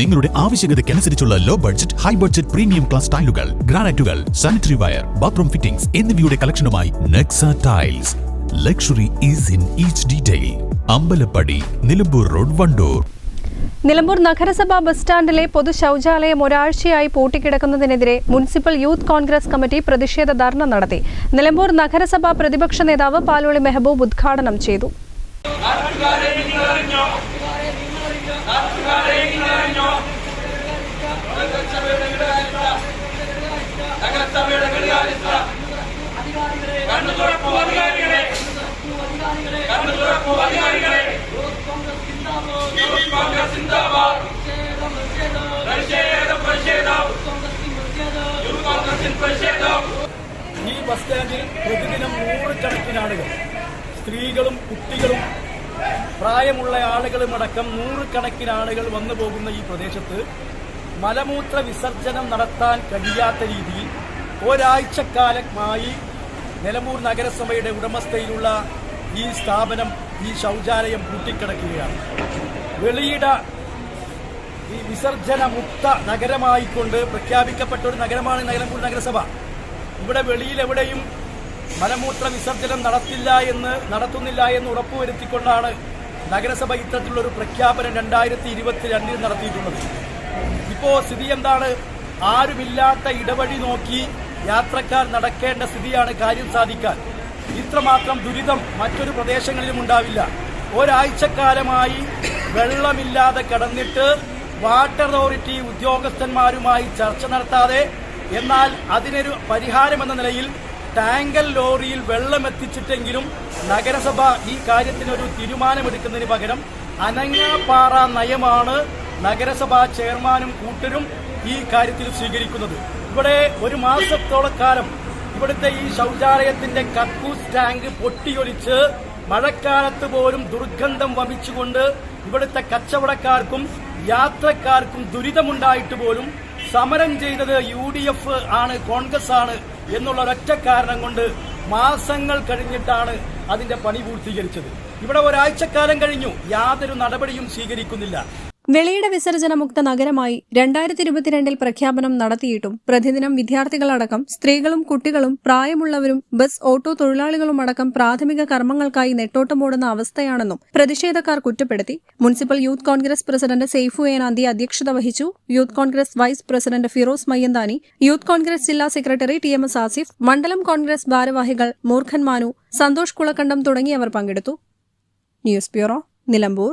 നിങ്ങളുടെ ആവശ്യകതയ്ക്കനുസരിച്ചുള്ള low budget high budget premium class ടൈലുകൾ ഗ്രാനൈറ്റുകൾ സാനിറ്ററി വയർ ബാത്റൂം ഫിറ്റിംഗ്സ് എന്നിവയുടെ കളക്ഷനുമായി Nexa tiles luxury is in each detail Ambalappadi Nilambur road Wandoor. Nilambur നഗരസഭാ bus സ്റ്റാൻഡിലെ പൊതു ശൗചാലയം ഒരാഴ്ചയായി പൂട്ടിക്കിടക്കുന്നതിനെതിരെ മുനിസിപ്പൽ യൂത്ത് കോൺഗ്രസ് കമ്മിറ്റി പ്രതിഷേധ ധർണ നടത്തി. നിലമ്പൂർ നഗരസഭാ പ്രതിപക്ഷ നേതാവ് പാലോളി മെഹബൂബ് ഉദ്ഘാടനം ചെയ്തു ഈ ബസ് സ്റ്റാൻഡിൽ പ്രതിദിനം നൂറുകണക്കിന് ആളുകൾ. സ്ത്രീകളും കുട്ടികളും പ്രായമുള്ള ആളുകളും അടക്കം നൂറുകണക്കിന് ആളുകൾ വന്നു പോകുന്ന ഈ പ്രദേശത്ത് മലമൂത്ര വിസർജനം നടത്താൻ കഴിയാത്ത രീതിയിൽ ഒരാഴ്ചക്കാലമായി നിലമ്പൂർ നഗരസഭയുടെ ഉടമസ്ഥയിലുള്ള ഈ സ്ഥാപനം ഈ ശൗചാലയം പൂട്ടിക്കിടക്കുകയാണ്. വെളിയിട ഈ വിസർജന മുക്ത നഗരമായിക്കൊണ്ട് പ്രഖ്യാപിക്കപ്പെട്ട ഒരു നഗരമാണ് നിലമ്പൂർ നഗരസഭ. ഇവിടെ വെളിയിൽ എവിടെയും മലമൂത്ര വിസർജനം നടത്തില്ല എന്ന് നടത്തുന്നില്ല എന്ന് ഉറപ്പുവരുത്തിക്കൊണ്ടാണ് നഗരസഭ ഇത്തരത്തിലുള്ള ഒരു പ്രഖ്യാപനം രണ്ടായിരത്തി ഇരുപത്തിരണ്ടിൽ നടത്തിയിട്ടുള്ളത്. ഇപ്പോ സ്ഥിതി എന്താണ്? ആരുമില്ലാത്ത ഇടവഴി നോക്കി യാത്രക്കാർ നടക്കേണ്ട സ്ഥിതിയാണ് കാര്യം സാധിക്കാൻ. ഇത്രമാത്രം ദുരിതം മറ്റൊരു പ്രദേശങ്ങളിലും ഉണ്ടാവില്ല. ഒരാഴ്ചക്കാലമായി വെള്ളമില്ലാതെ കടന്നിട്ട് വാട്ടർ അതോറിറ്റി ഉദ്യോഗസ്ഥന്മാരുമായി ചർച്ച നടത്താതെ എന്നാൽ അതിനൊരു പരിഹാരമെന്ന നിലയിൽ ടാങ്കൽ ലോറിയിൽ വെള്ളം എത്തിച്ചിട്ടെങ്കിലും നഗരസഭ ഈ കാര്യത്തിനൊരു തീരുമാനമെടുക്കുന്നതിന് പകരം അനങ്ങാപ്പാറ നയമാണ് നഗരസഭാ ചെയർമാനും കൂട്ടരും ഈ കാര്യത്തിൽ സ്വീകരിക്കുന്നത്. ഇവിടെ ഒരു മാസത്തോളക്കാലം ഇവിടുത്തെ ഈ ശൗചാലയത്തിന്റെ കക്കൂസ് ടാങ്ക് പൊട്ടിയൊലിച്ച് മഴക്കാലത്ത് പോലും ദുർഗന്ധം വമിച്ചുകൊണ്ട് ഇവിടുത്തെ കച്ചവടക്കാർക്കും യാത്രക്കാർക്കും ദുരിതമുണ്ടായിട്ട് പോലും സമരം ചെയ്തത് യു ഡി എഫ് ആണ് കോൺഗ്രസ് ആണ് എന്നുള്ള ഒരൊറ്റ കാരണം കൊണ്ട് മാസങ്ങൾ കഴിഞ്ഞിട്ടാണ് അതിന്റെ പണി പൂർത്തീകരിച്ചത്. ഇവിടെ ഒരാഴ്ചക്കാലം കഴിഞ്ഞു യാതൊരു നടപടിയും സ്വീകരിക്കുന്നില്ല. വെളിയിട വിസർജനമുക്ത നഗരമായി രണ്ടായിരത്തി ഇരുപത്തിരണ്ടിൽ പ്രഖ്യാപനം നടത്തിയിട്ടും പ്രതിദിനം വിദ്യാർത്ഥികളടക്കം സ്ത്രീകളും കുട്ടികളും പ്രായമുള്ളവരും ബസ് ഓട്ടോ തൊഴിലാളികളും അടക്കം പ്രാഥമിക കർമ്മങ്ങൾക്കായി നെട്ടോട്ടമോടുന്ന അവസ്ഥയാണെന്നും പ്രതിഷേധക്കാർ കുറ്റപ്പെടുത്തി. Municipal youth Congress president Saifu Enanthi അധ്യക്ഷത വഹിച്ചു. Youth Congress vice president Firoz Mayyanthani youth Congress ജില്ലാ secretary T M S Asif മണ്ഡലം കോൺഗ്രസ് ഭാരവാഹികൾ മൂർഖൻ മാനു സന്തോഷ് കുളക്കണ്ടം തുടങ്ങിയവർ പങ്കെടുത്തു. News bureau Nilambur.